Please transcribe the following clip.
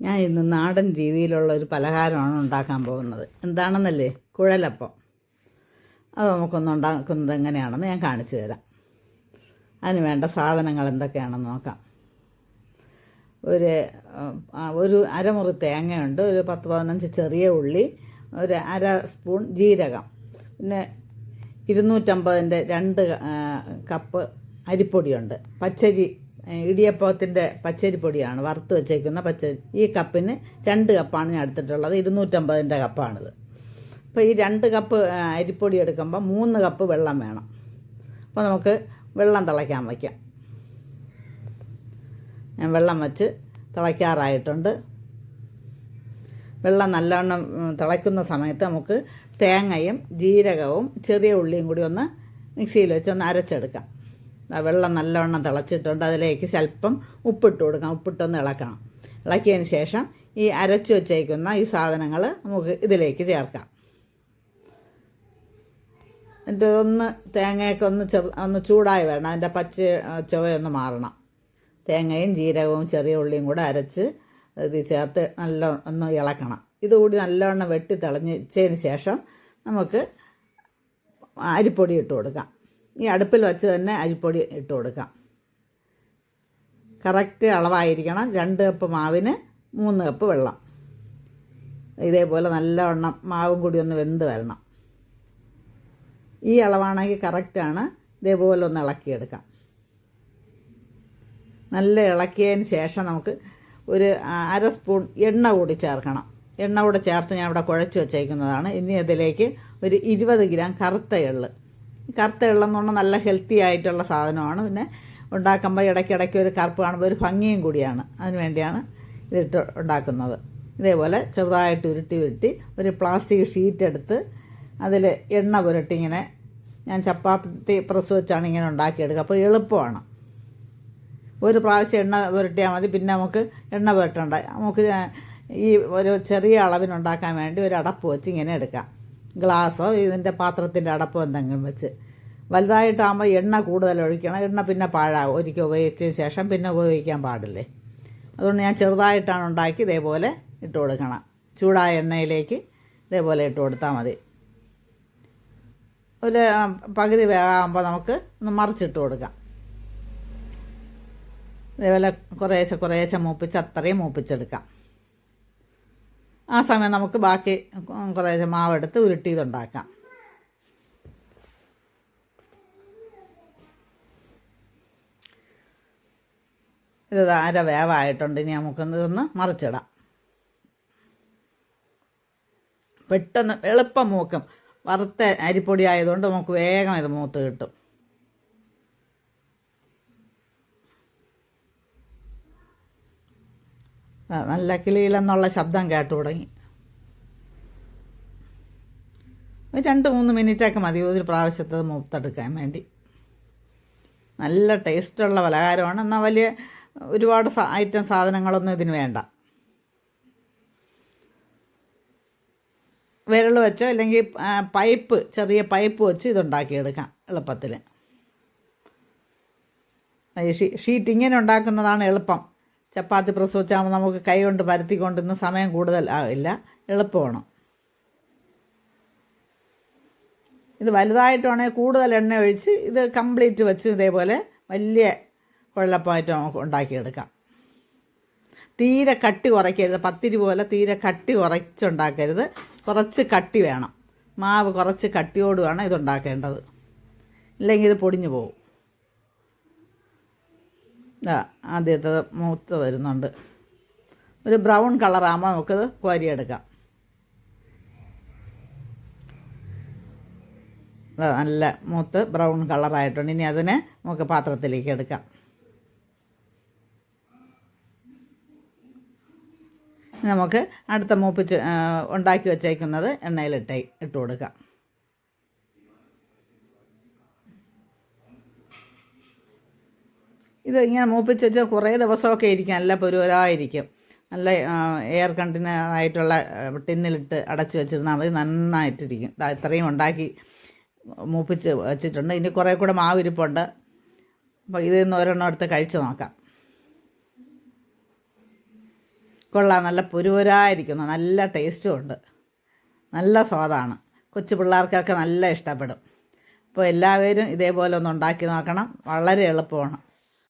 ഞാൻ ഇന്ന് നാടൻ രീതിയിലുള്ള ഒരു പലഹാരമാണ് ഉണ്ടാക്കാൻ പോകുന്നത്. എന്താണെന്നല്ലേ? കുഴലപ്പം. അത് നമുക്കൊന്ന് ഉണ്ടാക്കുന്നത് എങ്ങനെയാണെന്ന് ഞാൻ കാണിച്ചു തരാം. അതിന് വേണ്ട സാധനങ്ങൾ എന്തൊക്കെയാണെന്ന് നോക്കാം. ഒരു ഒരു അരമുറി തേങ്ങയുണ്ട് ഒരു പത്ത് പതിനഞ്ച് ചെറിയ ഉള്ളി ഒരു അര സ്പൂൺ ജീരകം പിന്നെ ഇരുന്നൂറ്റമ്പതിന്റെ രണ്ട് കപ്പ് അരിപ്പൊടിയുണ്ട്. പച്ചരി ഇടിയപ്പത്തിന്റെ പച്ചരിപ്പൊടിയാണ് വറുത്ത് വെച്ചേക്കുന്ന പച്ചരി. ഈ കപ്പിന് രണ്ട് കപ്പാണ് ഞാൻ എടുത്തിട്ടുള്ളത് ഇരുന്നൂറ്റമ്പതിന്റെ കപ്പാണിത്. അപ്പോൾ ഈ രണ്ട് കപ്പ് അരിപ്പൊടി എടുക്കുമ്പോൾ മൂന്ന് കപ്പ് വെള്ളം വേണം. അപ്പോൾ നമുക്ക് വെള്ളം തിളയ്ക്കാൻ വയ്ക്കാം. ഞാൻ വെള്ളം വെച്ച് തിളയ്ക്കാറായിട്ടുണ്ട്. വെള്ളം നല്ലവണ്ണം തിളയ്ക്കുന്ന സമയത്ത് നമുക്ക് തേങ്ങയും ജീരകവും ചെറിയ ഉള്ളിയും കൂടി ഒന്ന് മിക്സിയിൽ വെച്ച് ഒന്ന് അരച്ചെടുക്കാം. വെള്ളം നല്ലവണ്ണം തിളച്ചിട്ടുണ്ട്. അതിലേക്ക് സ്വല്പം ഉപ്പിട്ട് കൊടുക്കാം. ഉപ്പിട്ടൊന്ന് ഇളക്കണം. ഇളക്കിയതിന് ശേഷം ഈ അരച്ചു വച്ചേക്കുന്ന ഈ സാധനങ്ങൾ നമുക്ക് ഇതിലേക്ക് ചേർക്കാം. എന്നിട്ട് ഒന്ന് തേങ്ങയൊക്കെ ഒന്ന് ചെറു ഒന്ന് ചൂടായി വരണം. അതിന്റെ പച്ച ചുവയൊന്ന് മാറണം. തേങ്ങയും ജീരകവും ചെറിയ ഉള്ളിയും കൂടെ അരച്ച് ഇത് ചേർത്ത് നല്ല ഒന്ന് ഇളക്കണം. ഇതുകൂടി നല്ലവണ്ണം വെട്ടി തിളഞ്ഞതിന് ശേഷം നമുക്ക് അരിപ്പൊടി ഇട്ട് കൊടുക്കാം. ഈ അടുപ്പിൽ വെച്ച് തന്നെ അരിപ്പൊടി ഇട്ട് കൊടുക്കാം. കറക്റ്റ് അളവായിരിക്കണം. രണ്ട് കപ്പ് മാവിന് മൂന്ന് കപ്പ് വെള്ളം. ഇതേപോലെ നല്ലവണ്ണം മാവും കൂടി ഒന്ന് വെന്ത് വരണം. ഈ അളവാണെങ്കിൽ കറക്റ്റാണ് ഇതേപോലെ ഒന്ന് ഇളക്കിയെടുക്കാം. നല്ല ഇളക്കിയതിന് ശേഷം നമുക്ക് ഒരു അര സ്പൂൺ എണ്ണ കൂടി ചേർക്കണം. എണ്ണ കൂടെ ചേർത്ത് ഞാൻ ഇവിടെ കുഴച്ച് വെച്ചേക്കുന്നതാണ്. ഇനി അതിലേക്ക് ഒരു ഇരുപത് ഗ്രാം കറുത്ത എള്ള് കറുത്ത എന്ന് പറഞ്ഞാൽ നല്ല ഹെൽത്തി ആയിട്ടുള്ള സാധനമാണ്. പിന്നെ ഉണ്ടാക്കുമ്പോൾ ഇടയ്ക്കിടയ്ക്ക് ഒരു കറുപ്പ് കാണുമ്പോൾ ഒരു ഭംഗിയും കൂടിയാണ്. അതിന് വേണ്ടിയാണ് ഇതിട്ട് ഉണ്ടാക്കുന്നത്. ഇതേപോലെ ചെറുതായിട്ട് ഉരുട്ടി ഉരുട്ടി ഒരു പ്ലാസ്റ്റിക് ഷീറ്റ് എടുത്ത് അതിൽ എണ്ണ പുരട്ടി ഇങ്ങനെ ഞാൻ ചപ്പാത്തി പ്രസ് വെച്ചാണ് ഇങ്ങനെ ഉണ്ടാക്കിയെടുക്കുക. അപ്പോൾ എളുപ്പമാണ്. ഒരു പ്രാവശ്യം എണ്ണ പുരട്ടിയാൽ മതി. പിന്നെ നമുക്ക് എണ്ണ പുരട്ടണ്ട. നമുക്ക് ഈ ഒരു ചെറിയ അളവിനുണ്ടാക്കാൻ വേണ്ടി ഒരു അടപ്പ് വെച്ച് ഇങ്ങനെ എടുക്കാം. ഗ്ലാസ്സോ ഇതിന്റെ പാത്രത്തിന്റെ അടപ്പോ എന്തെങ്കിലും വെച്ച്. വലുതായിട്ടാകുമ്പോൾ എണ്ണ കൂടുതൽ ഒഴിക്കണം. എണ്ണ പിന്നെ പാഴാകും ഒരിക്കൽ ഉപയോഗിച്ചതിന് ശേഷം പിന്നെ ഉപയോഗിക്കാൻ പാടില്ലേ? അതുകൊണ്ട് ഞാൻ ചെറുതായിട്ടാണ് ഉണ്ടാക്കി ഇതേപോലെ ഇട്ട് കൊടുക്കണം. ചൂടായ എണ്ണയിലേക്ക് ഇതേപോലെ ഇട്ട് കൊടുത്താൽ മതി. ഒരു പകുതി വേകാകുമ്പോൾ നമുക്ക് ഒന്ന് മറിച്ചിട്ട് കൊടുക്കാം. ഇതേപോലെ കുറേശ്ശെ കുറേശ്ശെ മൂപ്പിച്ച് അത്രയും മൂപ്പിച്ചെടുക്കാം. ആ സമയം നമുക്ക് ബാക്കി കുറേശ്ശെ മാവെടുത്ത് ഉരുട്ടി ഇതുണ്ടാക്കാം ഇത് അര വേവായിട്ടുണ്ട്. ഇനി നമുക്കൊന്ന് ഇതൊന്ന് മറിച്ചിടാം. പെട്ടെന്ന് എളുപ്പം മൂക്കും. വറുത്ത അരിപ്പൊടി ആയതുകൊണ്ട് നമുക്ക് വേഗം ഇത് മൂത്ത് കിട്ടും. നല്ല കിളിയിലെന്നുള്ള ശബ്ദം കേട്ടു തുടങ്ങി. രണ്ട് മൂന്ന് മിനിറ്റൊക്കെ മതി ഒരു പ്രാവശ്യത്തത് മൂത്തെടുക്കാൻ വേണ്ടി. നല്ല ടേസ്റ്റുള്ള പലഹാരമാണ്. എന്നാൽ വലിയ ഒരുപാട് ഐറ്റം സാധനങ്ങളൊന്നും ഇതിന് വേണ്ട. വിരൽ വെച്ചോ അല്ലെങ്കിൽ പൈപ്പ് ചെറിയ പൈപ്പ് വെച്ച് ഇതുണ്ടാക്കിയെടുക്കാം എളുപ്പത്തിൽ. ഷീറ്റ് ഇങ്ങനെ ഉണ്ടാക്കുന്നതാണ് എളുപ്പം. ചപ്പാത്തി പ്രസ് വെച്ചാകുമ്പോൾ നമുക്ക് കൈ കൊണ്ട് പരത്തിക്കൊണ്ടിരുന്ന സമയം കൂടുതൽ ആവില്ല എളുപ്പമാണ്. ഇത് വലുതായിട്ടാണെങ്കിൽ കൂടുതൽ എണ്ണ ഒഴിച്ച് ഇത് കംപ്ലീറ്റ് വെച്ച് ഇതേപോലെ വലിയ കുഴലപ്പമായിട്ട് നമുക്ക് ഉണ്ടാക്കിയെടുക്കാം. തീരെ കട്ടി കുറയ്ക്കരുത്. പത്തിരി പോലെ തീരെ കട്ടി കുറച്ചുണ്ടാക്കരുത്. കുറച്ച് കട്ടി വേണം. മാവ് കുറച്ച് കട്ടിയോട് വേണം ഇതുണ്ടാക്കേണ്ടത്. ഇല്ലെങ്കിൽ ഇത് പൊടിഞ്ഞു പോകും. ആദ്യത്തെ മൂത്ത് വരുന്നുണ്ട്. ഒരു ബ്രൗൺ കളറാകുമ്പോൾ നമുക്കത് കോരിയെടുക്കാം. നല്ല മൂത്ത് ബ്രൗൺ കളറായിട്ടുണ്ട്. ഇനി അതിനെ നമുക്ക് പാത്രത്തിലേക്ക് എടുക്കാം. നമുക്ക് അടുത്ത മൂപ്പിച്ച് ഉണ്ടാക്കി വച്ചേക്കുന്നത് എണ്ണയിലിട്ട് ഇട്ട് കൊടുക്കാം. ഇത് ഇങ്ങനെ മൂപ്പിച്ച് വെച്ചാൽ കുറേ ദിവസമൊക്കെ ഇരിക്കും. നല്ല പൊരുവരായിരിക്കും നല്ല എയർ കണ്ടിനർ ആയിട്ടുള്ള ടിന്നിലിട്ട് അടച്ചു വെച്ചിരുന്നാൽ മതി. നന്നായിട്ടിരിക്കും. ഇത്രയും ഉണ്ടാക്കി മൂപ്പിച്ച് വെച്ചിട്ടുണ്ട്. ഇനി കുറേ കൂടെ മാവിരിപ്പുണ്ട്. അപ്പോൾ ഇതിൽ നിന്ന് ഒരെണ്ണം എടുത്ത് കഴിച്ച് നോക്കാം. കൊള്ളാം. നല്ല പുരുപുരായിരിക്കുന്നു നല്ല ടേസ്റ്റും ഉണ്ട്. നല്ല സ്വാദാണ്. കൊച്ചു പിള്ളേർക്കൊക്കെ നല്ല ഇഷ്ടപ്പെടും. അപ്പോൾ എല്ലാവരും ഇതേപോലെ ഒന്ന് ഉണ്ടാക്കി നോക്കണം. വളരെ എളുപ്പമാണ്.